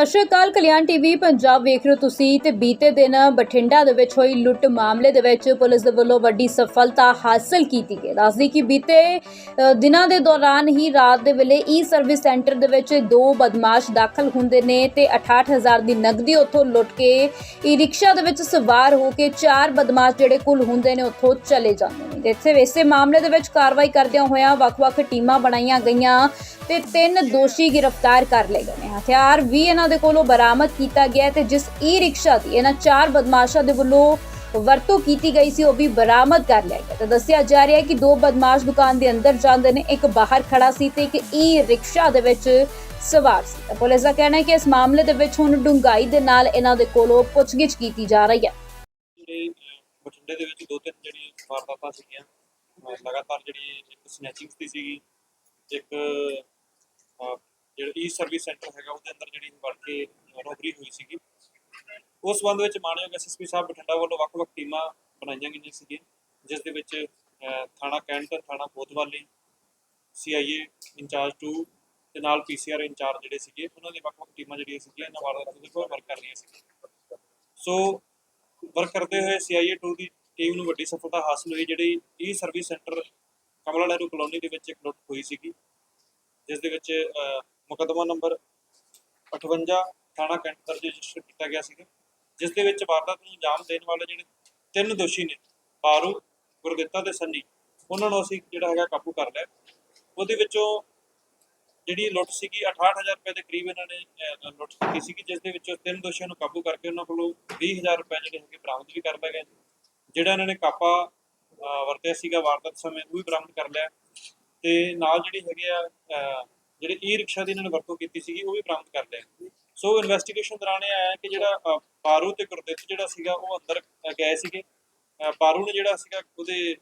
ਸਤਿ ਸ਼੍ਰੀ ਅਕਾਲ, ਕਲਿਆਣ ਟੀਵੀ, ਪੰਜਾਬ ਵੇਖ ਰਹੇ ਹੋ ਤੁਸੀਂ ਤੇ ਬੀਤੇ ਦਿਨ ਬਠਿੰਡਾ ਦੇ ਵਿੱਚ ਹੋਈ ਲੁੱਟ ਮਾਮਲੇ ਦੇ ਵਿੱਚ ਪੁਲਿਸ ਦੇ ਵੱਲੋਂ ਵੱਡੀ ਸਫਲਤਾ ਹਾਸਲ ਕੀਤੀ ਗਈ। ਦੱਸਦੀ ਕਿ ਬੀਤੇ ਦਿਨਾਂ ਦੇ ਦੌਰਾਨ ਹੀ ਰਾਤ ਦੇ ਵੇਲੇ ਈ ਸਰਵਿਸ ਸੈਂਟਰ ਦੇ ਵਿੱਚ ਦੋ ਬਦਮਾਸ਼ ਦਾਖਲ ਹੁੰਦੇ ਨੇ ਤੇ 68000 ਦੀ ਨਗਦੀ ਉੱਥੋਂ ਲੁੱਟ ਕੇ ਈ ਰਿਕਸ਼ਾ ਦੇ ਵਿੱਚ ਸਵਾਰ ਹੋ ਕੇ ਚਾਰ ਬਦਮਾਸ਼ ਜਿਹੜੇ ਕੁੱਲ ਹੁੰਦੇ ਨੇ ਉੱਥੋਂ ਚਲੇ ਜਾਂਦੇ ਨੇ। ਤੇ ਇੱਥੇ ਇਸੇ ਮਾਮਲੇ ਦੇ ਵਿੱਚ ਕਾਰਵਾਈ ਕਰਦਿਆਂ ਹੋਇਆਂ ਵੱਖ-ਵੱਖ ਟੀਮਾਂ ਬਣਾਈਆਂ ਗਈਆਂ ਤੇ ਤਿੰਨ ਦੋਸ਼ੀ ਗ੍ਰਿਫਤਾਰ ਕਰ ਲਏ ਗਏ ਨੇ। ਹਥਿਆਰ ਵੀ ਇਹਨਾਂ ਦੇ ਕੋਲੋਂ ਬਰਾਮਦ ਕੀਤਾ ਗਿਆ ਤੇ ਜਿਸ ਈ ਰਿਕਸ਼ਾ ਦੀ ਇਹਨਾਂ ਚਾਰ ਬਦਮਾਸ਼ਾਂ ਦੇ ਵੱਲੋਂ ਵਰਤੋਂ ਕੀਤੀ ਗਈ ਸੀ, ਉਹ ਵੀ ਬਰਾਮਦ ਕਰ ਲਿਆ ਗਿਆ। ਤੇ ਦੱਸਿਆ ਜਾ ਰਿਹਾ ਹੈ ਕਿ ਦੋ ਬਦਮਾਸ਼ ਦੁਕਾਨ ਦੇ ਅੰਦਰ ਜਾਂਦੇ ਨੇ, ਇੱਕ ਬਾਹਰ ਖੜਾ ਸੀ ਤੇ ਇੱਕ ਈ ਰਿਕਸ਼ਾ ਦੇ ਵਿੱਚ ਸਵਾਰ ਸੀ। ਤਾਂ ਪੁਲਿਸ ਦਾ ਕਹਿਣਾ ਹੈ ਕਿ ਇਸ ਮਾਮਲੇ ਦੇ ਵਿੱਚ ਹੁਣ ਡੂੰਘਾਈ ਦੇ ਨਾਲ ਇਹਨਾਂ ਦੇ ਕੋਲੋਂ ਪੁੱਛਗਿੱਛ ਕੀਤੀ ਜਾ ਰਹੀ ਹੈ। ਬਠਿੰਡੇ ਦੇ ਵਿੱਚ ਦੋ ਤਿੰਨ ਜਿਹੜੀ ਵਾਰਦਾਤਾਂ ਸੀਗੀਆਂ ਲਗਾਤਾਰ ਜਿਹੜੀ ਇੱਕ ਸਨੈਚਿੰਗ ਦੀ ਸੀਗੀ, ਇੱਕ ਜਿਹੜਾ ਈ ਸਰਵਿਸ ਸੈਂਟਰ ਹੈਗਾ, ਉਹਦੇ ਅੰਦਰ ਜਿਹੜੀ ਵੜ ਕੇ ਰੋਬਰੀ ਹੋਈ ਸੀਗੀ। ਉਸ ਸੰਬੰਧ ਵਿੱਚ ਮਾਨਯੋਗ ਐਸਐਸਪੀ ਸਾਹਿਬ ਬਠਿੰਡਾ ਵੱਲੋਂ ਵੱਖ-ਵੱਖ ਟੀਮਾਂ ਬਣਾਈਆਂ ਗਈਆਂ ਸੀਗੀਆਂ, ਜਿਸ ਦੇ ਵਿੱਚ ਥਾਣਾ ਕੈਂਟ, ਥਾਣਾ ਕੋਤਵਾਲੀ ਸੀਆਈਏ ਇੰਚਾਰਜ 2 ਤੇ ਨਾਲ ਪੀਸੀਆਰ ਇੰਚਾਰਜ ਜਿਹੜੇ ਸੀਗੇ, ਉਹਨਾਂ ਦੇ ਵੱਖ-ਵੱਖ ਟੀਮਾਂ ਜਿਹੜੀਆਂ ਸੀਗੀਆਂ, ਇਹਨਾਂ ਵਾਰਦਾਤਾਂ ਦੇ ਉੱਪਰ ਵਰਕ ਕਰ ਰਹੀਆਂ ਸੀ ਸੋ ਵਰਕ ਕਰਦੇ ਹੋਏ ਸੀਆਈਏ 2 ਦੀ ਟੀਮ ਨੂੰ ਵੱਡੀ ਸਫਲਤਾ ਹਾਸਲ ਹੋਈ, ਜਿਹੜੀ E service centre Kamla Nehru colony ਦੇ ਵਿੱਚ ਇੱਕ ਲੁੱਟ ਹੋਈ ਸੀਗੀ, ਜਿਸ ਦੇ ਵਿੱਚ ਮੁਕੱਦਮਾ ਨੰਬਰ 58 ਥਾਣਾ ਕੈਂਟ ਦਰਜ ਰਜਿਸਟਰ ਕੀਤਾ ਗਿਆ ਸੀਗਾ, ਜਿਸ ਦੇ ਵਿੱਚ ਵਾਰਦਾਤ ਨੂੰ ਅੰਜਾਮ ਦੇਣ ਵਾਲੇ ਜਿਹੜੇ ਤਿੰਨ ਦੋਸ਼ੀ ਨੇ ਪਾਰੂ ਗੁਰਦਿੱਤਾ ਤੇ ਸੰਨੀ, ਉਹਨਾਂ ਨੂੰ ਅਸੀਂ ਜਿਹੜਾ ਹੈਗਾ ਕਾਬੂ ਕਰ ਲਿਆ। ਉਹਦੇ ਵਿੱਚੋਂ ਜਿਹੜੀ ਲੁੱਟ ਸੀਗੀ 68000 ਰੁਪਏ ਦੇ ਕਰੀਬ ਇਹਨਾਂ ਨੇ ਲੁੱਟ ਕੀਤੀ ਸੀਗੀ, ਜਿਸ ਦੇ ਵਿੱਚੋਂ ਤਿੰਨ ਦੋਸ਼ੀਆਂ ਨੂੰ ਕਾਬੂ ਕਰਕੇ ਉਹਨਾਂ ਕੋਲੋਂ 20000 ਰੁਪਏ ਜਿਹੜੇ ਹੈਗੇ ਬਰਾਮਦ ਵੀ ਕਰ ਲਏ ਗਏ ਜਿਹੜਾ ਇਹਨਾਂ ਨੇ ਕਾਪਾ ਵਰਤਿਆ ਸੀਗਾ ਵਾਰਦਾਤ ਸਮੇਂ, ਉਹ ਵੀ ਬਰਾਮਦ ਕਰ ਲਿਆ। ਤੇ ਨਾਲ ਜਿਹੜੀ ਹੈਗੇ ਆ ਜਿਹੜੇ ਈ ਰਿਕਸ਼ਾ ਦੀ ਇਹਨਾਂ ਨੇ ਵਰਤੋਂ ਕੀਤੀ ਸੀਗੀ, ਉਹ ਵੀ ਬਰਾਮਦ ਕਰ ਲਿਆ। ਸੋ ਇਨਵੈਸਟੀਗੇਸ਼ਨ ਦੌਰਾਨ ਇਹ ਆਇਆ ਕਿ ਜਿਹੜਾ ਪਾਰੂ ਤੇ ਗੁਰਦਿੱਤ ਜਿਹੜਾ ਸੀਗਾ, ਉਹ ਅੰਦਰ ਗਏ ਸੀਗੇ। ਪਾਰੂ ਨੇ ਜਿਹੜਾ ਸੀਗਾ, ਉਹਦੇ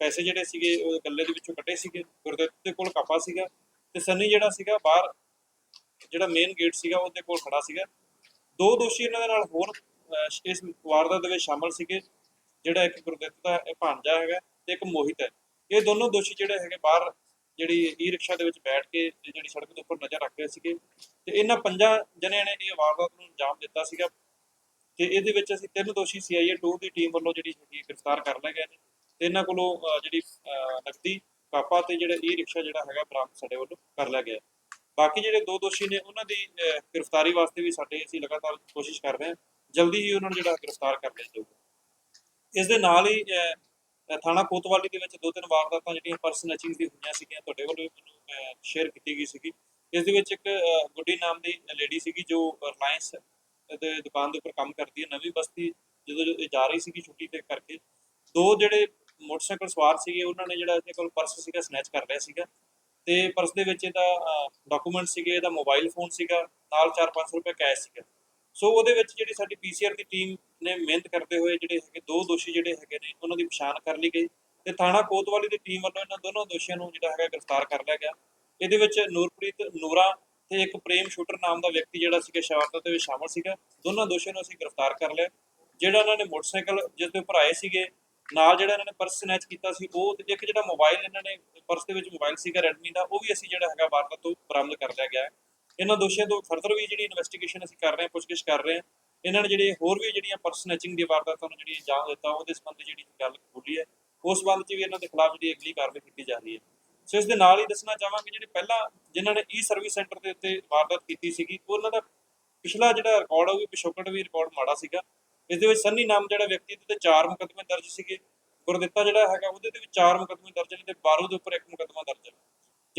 ਪੈਸੇ ਜਿਹੜੇ ਸੀਗੇ, ਉਹ ਗੱਲੇ ਦੇ ਵਿੱਚੋਂ ਕੱਢੇ ਸੀਗੇ। ਗੁਰਦਿੱਤ ਦੇ ਕੋਲ ਕਾਪਾ ਸੀਗਾ ਤੇ ਸੰਨੀ ਜਿਹੜਾ ਸੀਗਾ, ਬਾਹਰ ਜਿਹੜਾ ਮੇਨ ਗੇਟ ਸੀਗਾ, ਉਹਦੇ ਕੋਲ ਖੜਾ ਸੀਗਾ। ਦੋ ਦੋਸ਼ੀ ਇਹਨਾਂ ਦੇ ਨਾਲ ਹੋਰ ਇਸ ਵਾਰਦਾਤ ਦੇ ਵਿੱਚ ਸ਼ਾਮਲ ਸੀਗੇ। ਜਿਹੜਾ ਇੱਕ ਗੁਰਦਿੱਤ ਦਾ ਇਹ ਭਾਂਜਾ ਹੈਗਾ ਤੇ ਇੱਕ ਮੋਹਿਤ ਹੈ। ਇਹ ਦੋਨੋਂ ਦੋਸ਼ੀ ਜਿਹੜੇ ਹੈਗੇ ਬਾਹਰ ਜਿਹੜੀ ਈ ਰਿਕਸ਼ਾ ਦੇ ਵਿੱਚ ਬੈਠ ਕੇ ਤੇ ਜਿਹੜੀ ਸੜਕ ਦੇ ਉੱਪਰ ਨਜ਼ਰ ਰੱਖ ਰਹੇ ਸੀਗੇ ਤੇ ਇਹਨਾਂ ਪੰਜਾਂ ਜਣਿਆਂ ਨੇ ਇਹ ਵਾਰਦਾਤ ਨੂੰ ਅੰਜਾਮ ਦਿੱਤਾ ਸੀਗਾ ਤੇ ਇਹਦੇ ਵਿੱਚ ਅਸੀਂ ਤਿੰਨ ਦੋਸ਼ੀ ਸੀਆਈਏ 2 ਦੀ ਟੀਮ ਵੱਲੋਂ ਜਿਹੜੀ ਹੈਗੀ ਗ੍ਰਿਫਤਾਰ ਕਰ ਲਏ ਗਏ ਨੇ ਤੇ ਇਹਨਾਂ ਕੋਲੋਂ ਜਿਹੜੀ ਨਕਦੀ ਕਾਪਾ ਤੇ ਜਿਹੜਾ ਈ ਰਿਕਸ਼ਾ ਜਿਹੜਾ ਹੈਗਾ ਬਰਾਮਦ ਸਾਡੇ ਵੱਲੋਂ ਕਰ ਲਿਆ ਗਿਆ। ਬਾਕੀ ਜਿਹੜੇ ਦੋ ਦੋਸ਼ੀ ਨੇ ਉਹਨਾਂ ਦੀ ਅਹ, ਗ੍ਰਿਫਤਾਰੀ ਵਾਸਤੇ ਵੀ ਸਾਡੇ ਅਸੀਂ ਲਗਾਤਾਰ ਕੋਸ਼ਿਸ਼ ਕਰ ਰਹੇ ਹਾਂ। ਜਲਦੀ ਹੀ ਉਹਨਾਂ ਨੂੰ ਜਿਹੜਾ ਗ੍ਰਿਫਤਾਰ ਕਰ ਲਿਆ ਜਾਊਗਾ। ਇਸ ਦੇ ਨਾਲ ਹੀ ਥਾਣਾ ਕੋਤਵਾਲੀ ਦੇ ਵਿੱਚ ਦੋ ਤਿੰਨ ਵਾਰਦਾਤਾਂ ਜਿਹੜੀਆਂ ਪਰਸ ਨੈਚਿੰਗ ਦੀ ਹੋਈਆਂ ਸੀਗੀਆਂ, ਤੁਹਾਡੇ ਵੱਲੋਂ ਮੈਨੂੰ ਸ਼ੇਅਰ ਕੀਤੀ ਗਈ ਸੀਗੀ। ਇਸ ਦੇ ਵਿੱਚ ਇੱਕ ਗੁੱਡੀ ਨਾਮ ਦੀ ਲੇਡੀ ਸੀਗੀ ਜੋ ਰਿਲਾਇੰਸ ਦੇ ਦੁਕਾਨ ਦੇ ਉੱਪਰ ਕੰਮ ਕਰਦੀ ਹੈ, ਨਵੀਂ ਬਸਤੀ ਜਦੋਂ ਇਹ ਜਾ ਰਹੀ ਸੀਗੀ ਛੁੱਟੀ ਤੇ ਕਰਕੇ। ਦੋ ਜਿਹੜੇ ਮੋਟਰਸਾਈਕਲ ਸਵਾਰ ਸੀਗੇ, ਉਹਨਾਂ ਨੇ ਜਿਹੜਾ ਇਹਦੇ ਕੋਲ ਪਰਸ ਸੀਗਾ ਸਨੈਚ ਕਰ ਲਿਆ ਸੀਗਾ। ਤੇ ਪਰਸ ਦੇ ਵਿੱਚ ਇਹਦਾ ਡਾਕੂਮੈਂਟ ਸੀਗੇ, ਇਹਦਾ ਮੋਬਾਈਲ ਫੋਨ ਸੀਗਾ, ਨਾਲ 4-500 ਰੁਪਏ ਕੈਸ਼ ਸੀਗਾ। ਸੋ ਉਹਦੇ ਵਿੱਚ ਜਿਹੜੀ ਸਾਡੀ ਪੀਸੀਆਰ ਦੀ ਟੀਮ ਨੇ ਮਿਹਨਤ ਕਰਦੇ ਹੋਏ ਜਿਹੜੇ ਹੈਗੇ ਦੋ ਦੋਸ਼ੀ ਜਿਹੜੇ ਹੈਗੇ ਨੇ, ਉਹਨਾਂ ਦੀ ਪਛਾਣ ਕਰ ਲਈ ਗਈ ਤੇ ਥਾਣਾ ਕੋਤਵਾਲੀ ਦੀ ਟੀਮ ਵੱਲੋਂ ਇਹਨਾਂ ਦੋਨੋਂ ਦੋਸ਼ੀਆਂ ਨੂੰ ਜਿਹੜਾ ਹੈਗਾ ਗ੍ਰਿਫਤਾਰ ਕਰ ਲਿਆ ਗਿਆ। ਇਹਦੇ ਵਿੱਚ ਨੂਰਪ੍ਰੀਤ ਨੂਰਾ ਤੇ ਇੱਕ ਪ੍ਰੇਮ ਸ਼ੂਟਰ ਨਾਮ ਦਾ ਵਿਅਕਤੀ ਜਿਹੜਾ ਸੀਗਾ ਸ਼ਰਾਰਤਾਂ ਦੇ ਵਿੱਚ ਸ਼ਾਮਲ ਸੀਗਾ। ਦੋਨਾਂ ਦੋਸ਼ੀਆਂ ਨੂੰ ਅਸੀਂ ਗ੍ਰਿਫਤਾਰ ਕਰ ਲਿਆ। ਜਿਹੜਾ ਇਹਨਾਂ ਨੇ ਮੋਟਰਸਾਈਕਲ ਜਿਸ ਦੇ ਉੱਪਰ ਆਏ ਸੀਗੇ, ਨਾਲ ਜਿਹੜਾ ਇਹਨਾਂ ਨੇ ਪਰਸ ਸਨੈਚ ਕੀਤਾ ਸੀ, ਉਹ ਤੇ ਇੱਕ ਜਿਹੜਾ ਮੋਬਾਈਲ ਇਹਨਾਂ ਨੇ ਪਰਸ ਦੇ ਵਿੱਚ ਮੋਬਾਈਲ ਸੀਗਾ ਰੈਡਮੀ ਦਾ, ਉਹ ਵੀ ਅਸੀਂ ਜਿਹੜਾ ਹੈਗਾ ਵਾਰਦਾਤ ਤੋਂ ਬਰਾਮਦ ਕਰ ਲਿਆ ਗਿਆ ਹੈ। ਇਹਨਾਂ ਦੋਸ਼ੀਆਂ ਤੋਂ ਫਰਦਰ ਵੀ ਜਿਹੜੀ ਇਨਵੈਸਟੀਗੇਸ਼ਨ ਅਸੀਂ ਕਰ ਰਹੇ ਹਾਂ, ਪੁੱਛਗਿੱਛ ਕਰ ਰਹੇ ਹਾਂ, ਇਹਨਾਂ ਨੇ ਜਿਹੜੇ ਹੋਰ ਵੀ ਜਿਹੜੀਆਂ ਪਰਸ ਦੀ ਵਾਰਦਾਤਾਂ ਨੂੰ ਜਿਹੜੀ ਅੰਜਾਮ ਦਿੱਤਾ, ਉਹਦੇ ਸੰਬੰਧੀ ਜਿਹੜੀ ਗੱਲ ਬੋਲੀ ਹੈ, ਉਸ ਸੰਬੰਧ 'ਚ ਵੀ ਇਹਨਾਂ ਦੇ ਖਿਲਾਫ ਜਿਹੜੀ ਅਗਲੀ ਕਾਰਵਾਈ ਕੀਤੀ ਜਾ ਰਹੀ ਹੈ। ਸੋ ਇਸ ਦੇ ਨਾਲ ਹੀ ਦੱਸਣਾ ਚਾਹਾਂਗੇ ਜਿਹੜੇ ਪਹਿਲਾਂ ਜਿਨ੍ਹਾਂ ਨੇ ਈ ਸਰਵਿਸ ਸੈਂਟਰ ਦੇ ਉੱਤੇ ਵਾਰਦਾਤ ਕੀਤੀ ਸੀਗੀ, ਉਹਨਾਂ ਦਾ ਪਿਛਲਾ ਜਿਹੜਾ ਰਿਕਾਰਡ ਹੈ ਉਹ ਵੀ ਪਿਛੋਕੜ ਵੀ ਰਿਕਾਰਡ ਮਾੜਾ ਸੀਗਾ। ਇਸ ਦੇ ਵਿੱਚ ਸੰਨੀ ਨਾਮ ਜਿਹੜਾ ਵਿਅਕਤੀ ਦੇ ਉੱਤੇ ਚਾਰ ਮੁਕੱਦਮੇ ਦਰਜ ਸੀਗੇ। ਗੁਰਦਿੱਤਾ ਜਿਹੜਾ ਹੈਗਾ, ਉਹਦੇ ਤੇ ਵੀ ਚਾਰ ਮੁਕੱਦਮੇ ਦਰਜ ਨੇ ਤੇ ਬਾਰੂ ਦੇ ਉੱਪਰ ਇੱਕ ਮੁਕੱਦਮਾ ਦਰਜ ਹੈ।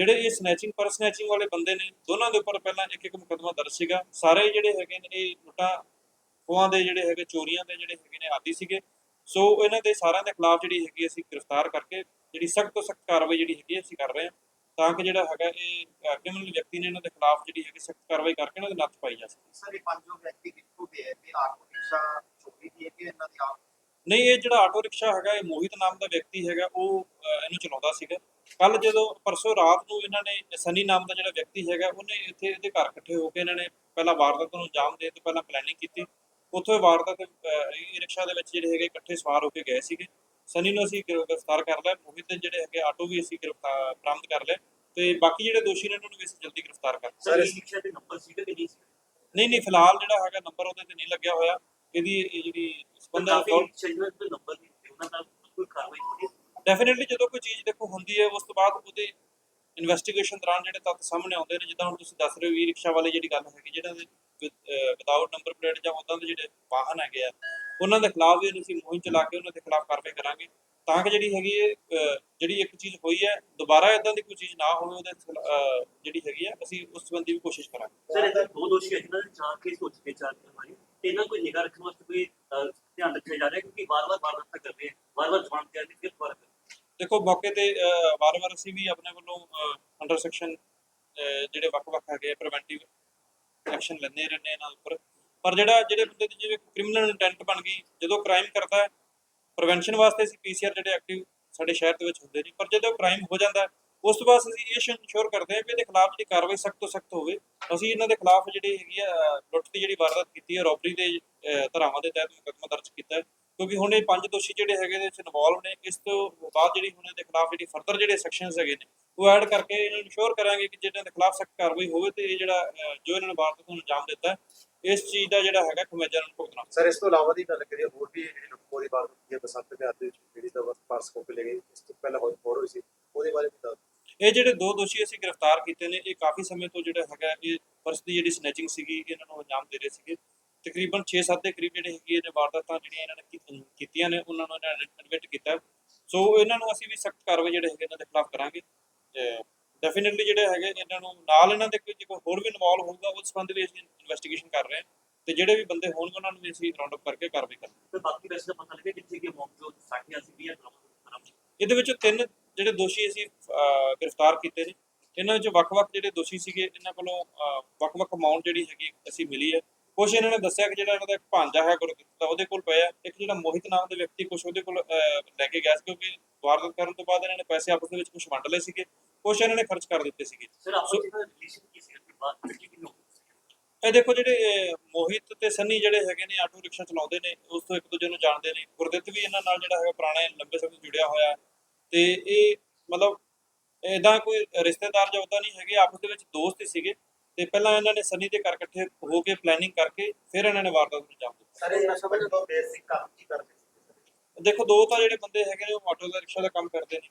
ਜਿਹੜੇ ਇਹ ਸਨੈਚਿੰਗ ਪਰ ਸਨੈਚਿੰਗ ਵਾਲੇ ਬੰਦੇ ਨੇ, ਦੋਨਾਂ ਦੇ ਉੱਪਰ ਪਹਿਲਾਂ ਇੱਕ ਇੱਕ ਮੁਕੱਦਮਾ ਦਰਜ ਸੀਗਾ। ਸਾਰੇ ਜਿਹੜੇ ਹੈਗੇ ਨੇ, ਇਹ ਲੁੱਟਾਂ ਖੋਹਾਂ ਦੇ ਜਿਹੜੇ ਹੈਗੇ, ਚੋਰੀਆਂ ਦੇ ਜਿਹੜੇ ਹੈਗੇ ਨੇ, ਆਦੀ ਸੀਗੇ। ਸੋ ਇਹਨਾਂ ਦੇ ਸਾਰਿਆਂ ਦੇ ਖਿਲਾਫ ਜਿਹੜੀ ਹੈਗੀ, ਅਸੀਂ ਗ੍ਰਿਫਤਾਰ ਕਰਕੇ, ਜਿਹੜੀ ਸਖਤ ਤੋਂ ਸਖਤ ਕਾਰਵਾਈ ਜਿਹੜੀ ਹੈਗੀ, ਅਸੀਂ ਕਰ ਰਹੇ ਹਾਂ। ਤਾਂ ਕਿ ਜਿਹੜਾ ਹੈਗਾ, ਇਹ ਕ੍ਰਿਮੀਨਲ ਵਿਅਕਤੀ ਨੇ ਇਹਨਾਂ ਦੇ ਖਿਲਾਫ ਜਿਹੜੀ ਹੈਗੀ, ਸਖਤ ਕਾਰਵਾਈ ਕਰਕੇ ਇਹਨਾਂ ਦੇ ਨੱਥ ਪਾਈ ਜਾ ਸਕੇ। ਸਰ, ਇਹ ਪੰਜੋ ਵਿਅਕਤੀ ਕਿੱਥੋਂ ਦੇ ਹੈ ਤੇ ਆਟੋ ਰਿਕਸ਼ਾ ਚੋਰੀ ਦੀ ਹੈ ਕਿ ਇਹਨਾਂ ਦੀ ਆਪ ਨਹੀਂ ਇਹ ਜਿਹੜਾ ਆਟੋ ਰਿਕਸ਼ਾ ਹੈਗਾ ਇਹ ਮੋਹਿਤ ਨਾਮ ਦਾ ਵਿਅਕਤੀ ਹੈਗਾ ਉਹ ਇਹਨੂੰ ਚਲਾਉਂਦਾ ਸੀਗਾ। ਕੱਲ ਜਦੋਂ ਪਰਸੋਂ ਰਾਤ ਨੂੰ ਇਹਨਾਂ ਨੇ ਸਨੀ ਨਾਮ ਦਾ ਜਿਹੜਾ ਵਿਅਕਤੀ ਹੈਗਾ ਉਹਨੇ ਇੱਥੇ ਇਹਦੇ ਘਰ ਇਕੱਠੇ ਹੋ ਕੇ ਇਹਨਾਂ ਨੇ ਪਹਿਲਾਂ ਵਾਰਦਾਤ ਨੂੰ ਅੰਜਾਮ ਦੇਣ ਤੋਂ ਪਹਿਲਾਂ ਪਲੈਨਿੰਗ ਕੀਤੀ। ਉੱਥੋਂ ਇਹ ਵਾਰਦਾਤ ਈ ਰਿਕਸ਼ਾ ਦੇ ਵਿੱਚ ਜਿਹੜੇ ਹੈਗੇ ਇਕੱਠੇ ਸਵਾਰ ਹੋ ਕੇ ਗਏ ਸੀਗੇ। ਸਨੀ ਨੂੰ ਅਸੀਂ ਗ੍ਰਿ- ਗ੍ਰਿਫਤਾਰ ਕਰ ਲਿਆ। ਮੋਹਿਤ ਦੇ ਜਿਹੜੇ ਹੈਗੇ ਆਟੋ ਵੀ ਅਸੀਂ ਗ੍ਰਿਫਤਾਰ ਬਰਾਮਦ ਕਰ ਲਏ ਤੇ ਬਾਕੀ ਜਿਹੜੇ ਦੋਸ਼ੀ ਨੇ ਉਹਨਾਂ ਨੂੰ ਵੀ ਅਸੀਂ ਜਲਦੀ ਗ੍ਰਿਫਤਾਰ ਕਰ ਸਰ ਇਸ ਰਿਕਸ਼ਾ ਦੇ ਨੰਬਰ ਸੀਗੇ ਕਿ ਨਹੀਂ ਨਹੀਂ ਫਿਲਹਾਲ ਜਿਹੜਾ ਹੈਗਾ ਨੰਬਰ ਉਹਦੇ ਤੇ ਨਹੀਂ ਲੱਗਿਆ ਹੋਇਆ। ਇਹਦੀ ਇਹ ਜਿਹੜੀ ਬੰਦਾ ਕਾਫੀ ਸ਼ਹੀਦਾਂ ਦੇ ਨੰਬਰ ਨਹੀਂ ਹੁੰਦੇ, ਉਹਨਾਂ ਨਾਲ ਕੋਈ ਕਾਰਵਾਈ ਹੋਣੀ। ਡੈਫੀਨਿਟਲੀ ਜਦੋਂ ਕੋਈ ਚੀਜ਼ ਦੇਖੋ ਹੁੰਦੀ ਹੈ ਉਸ ਤੋਂ ਬਾਅਦ ਉਹਦੇ ਇਨਵੈਸਟੀਗੇਸ਼ਨ ਦੌਰਾਨ ਜਿਹੜੇ ਤੱਥ ਸਾਹਮਣੇ ਆਉਂਦੇ ਨੇ ਜਿੱਦਾਂ ਹੁਣ ਤੁਸੀਂ ਦੱਸ ਰਹੇ ਹੋ ਵੀ ਰਿਕਸ਼ਾ ਵਾਲੇ ਜਿਹੜੀ ਗੱਲ ਹੈਗੀ ਜਿਹੜਾ ਦੇ ਵਿਦਆਊਟ ਨੰਬਰ ਪਲੇਟ ਜਾਂ ਉਦਾਂ ਦੇ ਜਿਹੜੇ ਵਾਹਨ ਹੈਗੇ ਆ ਉਹਨਾਂ ਦੇ ਖਿਲਾਫ ਵੀ ਅਸੀਂ ਮੁਹਿੰਮ ਚਲਾ ਕੇ ਉਹਨਾਂ ਦੇ ਖਿਲਾਫ ਕਾਰਵਾਈ ਕਰਾਂਗੇ। ਤਾਂ ਕਿ ਜਿਹੜੀ ਹੈਗੀ ਹੈ ਅਹ, ਜਿਹੜੀ ਇੱਕ ਚੀਜ਼ ਹੋਈ ਹੈ ਦੁਬਾਰਾ ਇਦਾਂ ਦੀ ਕੋਈ ਚੀਜ਼ ਨਾ ਹੋਵੇ ਉਹਦੇ ਖਿਲਾ- ਅਹ, ਜਿਹੜੀ ਹੈਗੀ ਹੈ ਅਸੀਂ ਉਸ ਸੰਬੰਧੀ ਵੀ ਕੋਸ਼ਿਸ਼ ਕਰਾਂਗੇ। ਸਰ ਇਹਦੇ ਦੋ ਦੋਸ਼ੀ ਹੈ ਜਿਨ੍ਹਾਂ ਦੇ ਚਾਰ ਕੇਸ ਹੋ ਚੁੱਕੇ ਚਾਰ ਹਮਾਰੀ ਤੇ ਇਹਨਾਂ ਕੋਈ ਨਿਗਾਹ ਰੱਖਣ ਵਾਸਤੇ ਕੋਈ ਅਹ, ਧਿਆਨ ਰੱਖਿਆ ਜਾ ਰਿਹਾ ਹੈ ਕਿਉਂਕਿ ਵਾਰ-ਵਾਰ ਵਾਰਦਾਤਾਂ ਕਰ ਰਹੇ ਹੈ ਵਾਰ-ਵਾਰ ਜਵਾਨ ਤਿਆਰ ਨਹੀਂ ਫਿਰ ਦੁਬਾਰਾ ਕਰ ਰਹੇ ਹੈ। ਦੇਖੋ ਮੌਕੇ ਤੇ ਅਹ, ਵਾਰ-ਵਾਰ ਅਸੀਂ ਵੀ ਆਪਣੇ ਵੱਲੋਂ ਅੰਡਰ ਸੈਕਸ਼ਨ ਜਿਹੜੇ ਵੱਖ-ਵੱਖ ਹੈਗੇ ਪ੍ਰੀਵੈਂਟਿਵ ਐਕਸ਼ਨ ਲੈਂਦੇ ਰਹਿੰਦੇ ਇਹਨਾਂ ਉੱਪਰ ਪਰ ਜਿਹੜਾ ਜਿਹੜੇ ਬੰਦੇ ਦੀ ਜਿਵੇਂ ਕ੍ਰਿਮੀਨਲ ਇੰਟੈਂਟ ਬਣ ਗਈ ਜਦੋਂ ਕ੍ਰਾਈਮ ਕਰਦਾ ਹੈ ਪ੍ਰੀਵੈਂਸ਼ਨ ਵਾਸਤੇ ਅਸੀਂ ਪੀਸੀਆਰ ਜਿਹੜੇ ਐਕਟਿਵ ਸਾਡੇ ਸ਼ਹਿਰ ਦੇ ਵਿੱਚ ਹੁੰਦੇ ਨੇ ਪਰ ਜਦੋਂ ਕ੍ਰਾਈਮ ਹੋ ਜਾਂਦਾ ਹੈ, ਉਸ ਤੋਂ ਬਾਅਦ ਅਸੀਂ ਇਹ ਇਨਸ਼ੋਰ ਕਰਦੇ ਹਾਂ ਕਿ ਇਹਦੇ ਖਿਲਾਫ ਜਿਹੜੀ ਕਾਰਵਾਈ ਸਖਤ ਤੋਂ ਸਖਤ ਹੋਵੇ। ਅਸੀਂ ਇਹਨਾਂ ਦੇ ਖਿਲਾਫ ਜਿਹੜੀ ਹੈਗੀ ਆ ਲੁੱਟ ਦੀ ਜਿਹੜੀ ਵਾਰਦਾਤ ਕੀਤੀ ਹੈ ਰੋਬਰੀ ਦੇ ਅਹ, ਦੇ ਤਹਿਤ ਮੁਕੱਦਮਾ ਦਰਜ ਕੀਤਾ ਹੈ। ਕਿਉਂਕਿ ਹੁਣ ਇਹ ਪੰਜ ਦੋਸ਼ੀ ਜਿਹੜੇ ਹੈਗੇ ਇਹਦੇ ਵਿੱਚ ਇਨਵੋਲਵ ਨੇ ਇਸ ਤੋਂ ਬਾਅਦ ਜਿਹੜੀ ਹੁਣ ਇਹਦੇ ਖਿਲਾਫ ਜਿਹੜੀ ਫਰਦਰ ਜਿਹੜੇ ਸੈਕਸ਼ਨਸ ਹੈਗੇ ਨੇ ਉਹ ਐਡ ਕਰਕੇ ਇਹਨਾਂ ਨੂੰ ਇਨਸ਼ੋਰ ਕਰਾਂਗੇ ਕਿ ਜਿਹਨਾਂ ਦੇ ਖਿਲਾਫ ਸਖਤ ਕਾਰਵਾਈ ਹੋਵੇ ਤੇ ਇਹ ਜਿਹੜਾ ਜੋ ਇਹਨਾਂ ਨੇ ਵਾਰਦਾਤ ਨੂੰ ਅੰਜਾਮ ਦਿੱਤਾ ਇਸ ਚੀਜ਼ ਦਾ ਜਿਹੜਾ ਹੈਗਾ ਖਮਿਆਜਾ ਨੂੰ ਭੁਗਤਣਾ ਸਰ ਇਸ ਤੋਂ ਇਲਾਵਾ ਦੀ ਗੱਲ ਕਰੀਏ ਹੋਰ ਵੀ ਜਿਹੜੀ ਲੁੱਟਖੋ ਦੀ ਬਾਤ ਹੁੰਦੀ ਹੈ ਬਸੰਤ ਵਿਹਾਰ ਦੇ ਵਿੱਚ ਜਿਹੜੀ ਦਾ ਪਾਰਸ ਕੋਪੇ ਲੈ ਗਏ ਇਸ ਤੋਂ ਪਹਿਲਾਂ ਹੋਈ ਹੋਰ ਹੋਈ ਸੀ ਉਹਦੇ ਬਾਰੇ ਵੀ ਦੱਸ ਦਿਓ। ਇਹ ਜਿਹੜੇ ਦੋ ਦੋਸ਼ੀ ਅਸੀਂ ਗ੍ਰਿਫਤਾਰ ਕੀਤੇ ਨੇ ਇਹ ਕਾਫੀ ਸਮੇਂ ਤੋਂ ਜਿਹੜਾ ਹੈਗਾ ਇਹ ਪਰਸ ਦੀ ਜਿਹੜੀ ਸਨੈਚਿੰਗ ਸੀਗੀ ਇਹਨਾਂ ਨੂੰ ਅੰਜਾਮ ਦੇ ਰਹੇ ਸੀਗੇ। ਤਕਰੀਬਨ 6-7 ਦੇ ਕਰੀਬ ਜਿਹੜੇ ਹੈਗੇ ਨੇ ਵਾਰਦਾਤਾਂ ਜਿਹੜੀਆਂ ਇਹਨਾਂ ਨੇ ਕੀਤੀਆਂ ਨੇ ਉਹਨਾਂ ਨੂੰ ਇਹਨਾਂ ਨੇ ਐਡਮਿਟ ਕੀਤਾ। ਸੋ ਇਹਨਾਂ ਨੂੰ ਅਸੀਂ ਵੀ ਸਖਤ ਕਾਰਵਾਈ ਜਿਹੜੇ ਹੈਗੇ ਇਹਨਾਂ ਦੇ ਖਿਲਾਫ ਕਰਾਂਗੇ। ਡੈਫੀਨਿਟਲੀ ਜਿਹੜੇ ਹੈਗੇ ਇਹਨਾਂ ਨੂੰ ਨਾਲ ਇਹਨਾਂ ਦੇ ਕੋਈ ਜੇ ਕੋਈ ਹੋਰ ਵੀ ਇਨਵੋਲਵ ਹੋਊਗਾ ਉਸ ਸੰਬੰਧ ਵਿੱਚ ਅਸੀਂ ਇਨਵੈਸਟੀਗੇਸ਼ਨ ਕਰ ਰਹੇ ਹਾਂ। ਤੇ ਜਿਹੜੇ ਵੀ ਬੰਦੇ ਹੋਣਗੇ ਉਹਨਾਂ ਨੂੰ ਵੀ ਅਸੀਂ ਰਾਉਂਡ ਅਪ ਕਰਕੇ ਕਾਰਵਾਈ ਕਰਾਂਗੇ। ਤੇ ਬਾਕੀ ਵੈਸੇ ਤਾਂ ਪਤਾ ਲੱਗਿਆ ਕਿੱਥੇ ਕਿ ਮੌਜੂਦ ਸਾਖੀਆਂ ਸੀ ਵੀ ਬਰਾਮਦ ਇਹਦੇ ਵਿੱਚੋਂ ਤਿੰਨ ਜਿਹੜੇ ਦੋਸ਼ੀ ਅਸੀਂ ਗ੍ਰਿਫਤਾਰ ਕੀਤੇ ਨੇ। ਇਹਨਾਂ ਵਿੱਚ ਵੱਖ-ਵੱਖ ਜਿਹੜੇ ਦੋਸ਼ੀ ਸੀਗੇ ਇਹਨਾਂ ਕੋਲੋਂ ਵੱਖ-ਵੱਖ ਅਮਾਉਂਟ ਜਿਹੜੀ ਹੈਗੀ ਅਸੀਂ ਮਿਲੀ ਹੈ। ਕੁਝ ਇਹਨਾਂ ਨੇ ਦੱਸਿਆ ਕਿ ਜਿਹੜਾ ਇਹਨਾਂ ਦਾ ਇੱਕ ਭਾਂਜਾ ਹੈ ਗੁਰਦਿੱਤ ਉਹਦੇ ਕੋਲ ਪਿਆ। ਇੱਕ ਜਿਹੜਾ ਮੋਹਿਤ ਨਾਮ ਦੇ ਵਿਅਕਤੀ ਕੁਝ ਉਹਦੇ ਕੋਲ ਲੈ ਕੇ ਗਿਆ ਸੀ ਕਿਉਂਕਿ ਵਾਰਦਾਤ ਕਰਨ ਤੋਂ ਬਾਅਦ ਇਹਨਾਂ ਨੇ ਪੈਸੇ ਆਪਸ ਦੇ ਵਿੱਚ ਕੁਝ ਵੰਡ ਲਏ ਸੀਗੇ। ਕੁਝ ਇਹਨਾਂ ਨੇ ਖਰਚ ਕਰ ਦਿੱਤੇ ਸੀਗੇ। ਸਰ ਆਪਸ ਵਿੱਚ ਰਿਲੇਸ਼ਨ ਕੀ ਸੀ ਕਿ ਬਾਤ ਕੀ ਕਿੰਨੀ ਹੋ ਗਈ ਇਹ ਦੇਖੋ ਜਿਹੜੇ ਮੋਹਿਤ ਤੇ ਸੰਨੀ ਜਿਹੜੇ ਹੈਗੇ ਨੇ ਆਟੋ ਰਿਕਸ਼ਾ ਚਲਾਉਂਦੇ ਨੇ ਉਸ ਤੋਂ ਇੱਕ ਦੂਜੇ ਨੂੰ ਜਾਣਦੇ ਨੇ। ਗੁਰਦਿੱਤ ਵੀ ਇਹਨਾਂ ਨਾਲ ਜਿਹੜਾ ਹੈਗਾ ਪੁਰਾਣੇ ਲੰਬੇ ਸਮੇਂ ਤੋਂ ਜੁੜਿਆ ਹੋਇਆ। ਤੇ ਇਹ ਮਤਲਬ ਇਦਾਂ ਕੋਈ ਰਿਸ਼ਤੇਦਾਰ ਜਾਂ ਉਦਾਂ ਨਹੀਂ ਹੈਗੇ ਆਪਸ ਦੇ ਵਿੱਚ ਦੋਸਤ ਹੀ ਸੀਗੇ ਤੇ ਪਹਿਲਾਂ ਇਹਨਾਂ ਨੇ ਸੰਨੀ ਦੇ ਘਰ ਇਕੱਠੇ ਹੋ ਕੇ ਪਲੈਨਿੰਗ ਕਰਕੇ ਫਿਰ ਇਹਨਾਂ ਨੇ ਵਾਰਦਾਤ ਨੂੰ ਅੰਜਾਮ ਦਿੱਤਾ। ਸਰ ਨਸ਼ਾ ਤੋਂ ਬੇਸਿਕ ਕੰਮ ਕੀ ਕਰਦੇ ਸੀ ਦੇਖੋ ਦੋ ਤਾਂ ਜਿਹੜੇ ਬੰਦੇ ਹੈਗੇ ਨੇ ਉਹ ਆਟੋ ਦਾ ਰਿਕਸ਼ਾ ਦਾ ਕੰਮ ਕਰਦੇ ਨੇ।